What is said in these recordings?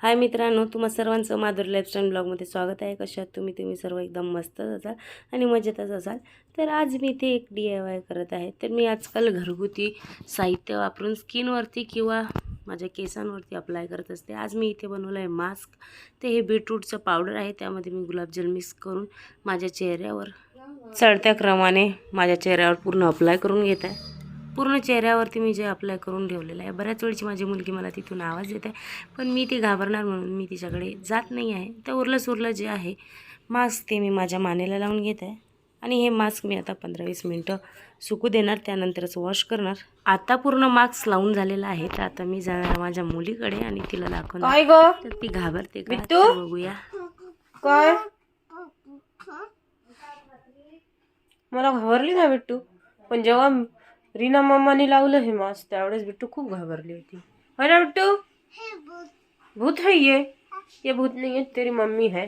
हाय मित्रांनो तुम्हा सर्वांचं माधुरी लाईफस्टाईल ब्लॉगमध्ये स्वागत आहे. कशात तुम्ही? तुम्ही सर्व एकदम मस्तच असाल आणि मजेतच असाल. तर आज मी इथे एक डी आय वाय करत आहे. तर मी आजकाल घरगुती साहित्य वापरून स्किनवरती किंवा माझ्या केसांवरती अप्लाय करत असते. आज मी इथे बनवलं आहे मास्क ते हे बीटरूटचं पावडर आहे. त्यामध्ये मी गुलाबजल मिक्स करून माझ्या चेहऱ्यावर चढत्या क्रमाने माझ्या चेहऱ्यावर पूर्ण अप्लाय करून घेत आहे. पूर्ण चेहऱ्यावरती मी जे अप्लाय करून ठेवलेलं आहे. बऱ्याच वेळची माझी मुलगी मला तिथून आवाज देत. आहे पण मी ती घाबरणार म्हणून मी तिच्याकडे जात नाही आहे. तर उरलं सुरलं जे आहे मास्क ते मी माझ्या मानेला लावून घेत आहे. आणि हे मास्क मी आता पंधरा वीस मिनटं सुकू देणार त्यानंतरच वॉश करणार. आता पूर्ण मास्क लावून झालेला आहे. तर आता मी जाणार माझ्या मुलीकडे आणि तिला दाखवणार. ग? तर ती घाबरते का? बघूया. काय? मला घाबरली ना बिट्टू? पण जेव्हा रीना मम्माने लावलं हे मास्क त्यावेळेस बिट्टू खूप घाबरली होती है ना बिट्टू भूत है ये ये भूत नहीं है तेरी मम्मी है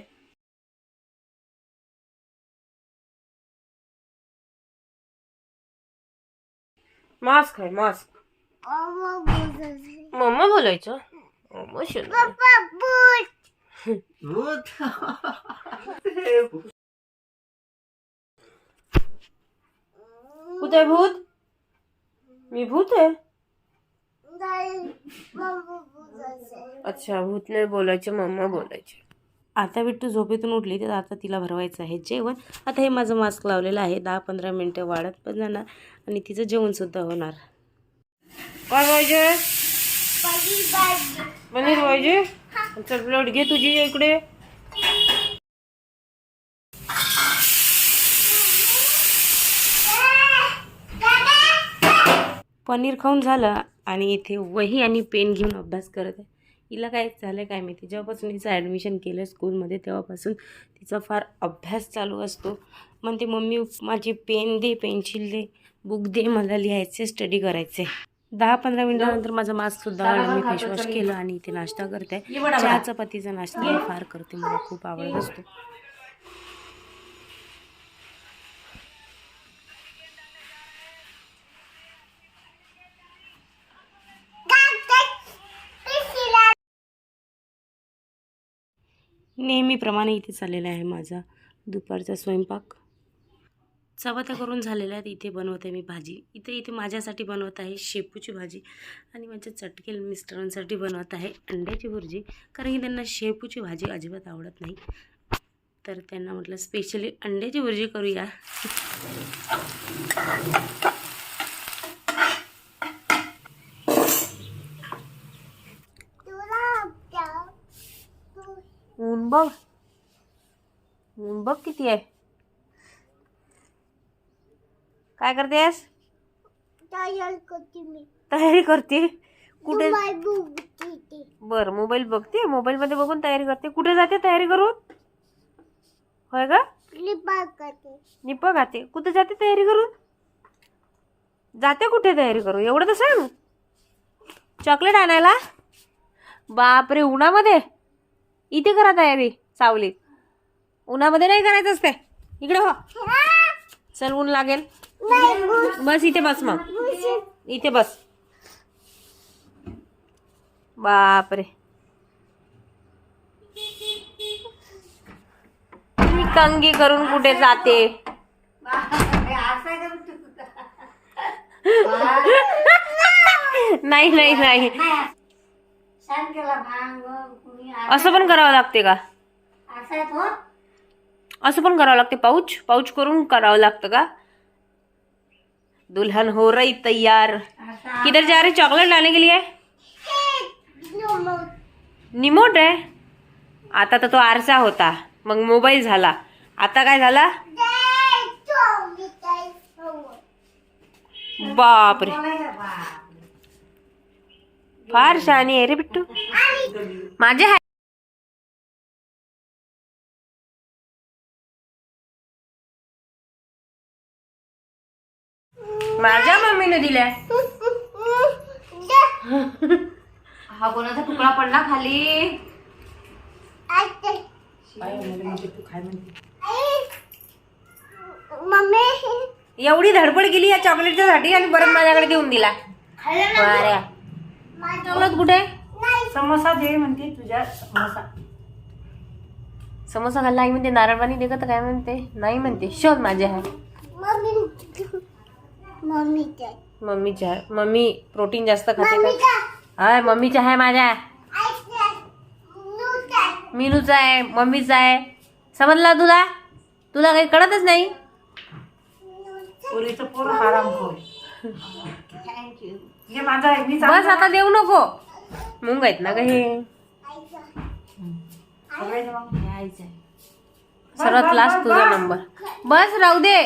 मास्क है मास्क मम्मा बोलायचं मम्मा शोध भूत आहे भूत मी भूत आहे? अच्छा भूत नाही बोलायचे मम्मा बोलायचे. आता बिट्टू झोपेतून उठली तर आता तिला भरवायचं आहे जेवण. आता हे माझं मास्क लावलेलं आहे दहा पंधरा मिनटं वाढत पण जाणार आणि तिचं जेवणसुद्धा होणार. काय पाहिजे पनीर पाहिजे चल प्लेट घे तुझी इकडे. पनीर खाऊन झालं आणि इथे वही आणि पेन घेऊन अभ्यास करत आहे. हिला काय झालं काय माहिती? जेव्हापासून हिचं ॲडमिशन केलं स्कूलमध्ये तेव्हापासून तिचा फार अभ्यास चालू असतो. म्हणते मम्मी माझी पेन दे पेन्सिल दे बुक दे मला लिहायचे स्टडी करायचे दहा पंधरा मिनिटानंतर माझा मास्कसुद्धा आला मी फेसवॉश केलं आणि इथे नाश्ता करते. चहा चपातीचा नाश्ता मी फार करते मला खूप आवडत असतो. नेहमीप्रमाणे इथे चाललेला आहे माझा दुपारचा स्वयंपाक. चपात्या करून झालेल्या आहेत. इथे बनवत आहे मी भाजी. इथे इथे माझ्यासाठी बनवत आहे शेपूची भाजी. आणि माझ्या चटकेल मिस्टरांसाठी बनवत आहे अंड्याची भुर्जी. कारण की त्यांना शेपूची भाजी अजिबात आवडत नाही. तर त्यांना म्हटलं स्पेशली अंड्याची भुर्जी करूया. ऊन बघ. ऊन बघ किती आहे. काय करतेस? तयारी करते कुठे? बर मोबाईल बघते. मोबाईल मध्ये बघून तयारी करते. कुठे जाते तयारी करून? होय का निप खाते. कुठे जाते तयारी करून? जाते कुठे तयारी करू एवढं तर सांग. चॉकलेट आणायला? बापरे उन्हामध्ये? इथे करा तयारी सावलीत. उन्हामध्ये नाही करायचं असते. इकडे हो. चल ऊन लागेल. बस इथे बस मग. इथे बस. बापरे. मी कंगी करून कुठे जाते? नाही नाही नाही. असं पण करावं लागते का? असं पण करावं लागते पाऊच? पाऊच करून करावं लागतं का? दुल्हन हो रही तैयार. किधर जा रहे? चॉकलेट लाने के लिए? निमोट आहे आता तर तो आरसा होता. मग मोबाईल झाला. आता काय झाला? बापरे. फार शहाणी आहे रे बिट्टू. माझे हाय माझ्या मम्मीने दिल्या. हा कोणाचा तुकडा पडला खाली? एवढी धडपड केली या चॉकलेटच्या साठी आणि परत माझ्याकडे देऊन दिला. चॉकलेट कुठे? नाही समोसा दे म्हणते तुझ्या समोसा. समोसा खाल्ला आई म्हणते नारळ पाणी दे का तर काय म्हणते? नाही म्हणते शोध माझे आहे मम्मीच्या आहे मम्मी प्रोटीन जास्त खाते का? हाय मम्मीच्या आहे माझ्या. मीनूचा आहे मम्मीचा आहे. समजला तुला? तुला काही कळतच नाही? पुरीचं पोर आराम खोय हे माझा आहे मी बस आता देऊ नको. मुंग आहेत ना ग हे. सर्वात लास्ट तुझा नंबर बस राहू दे.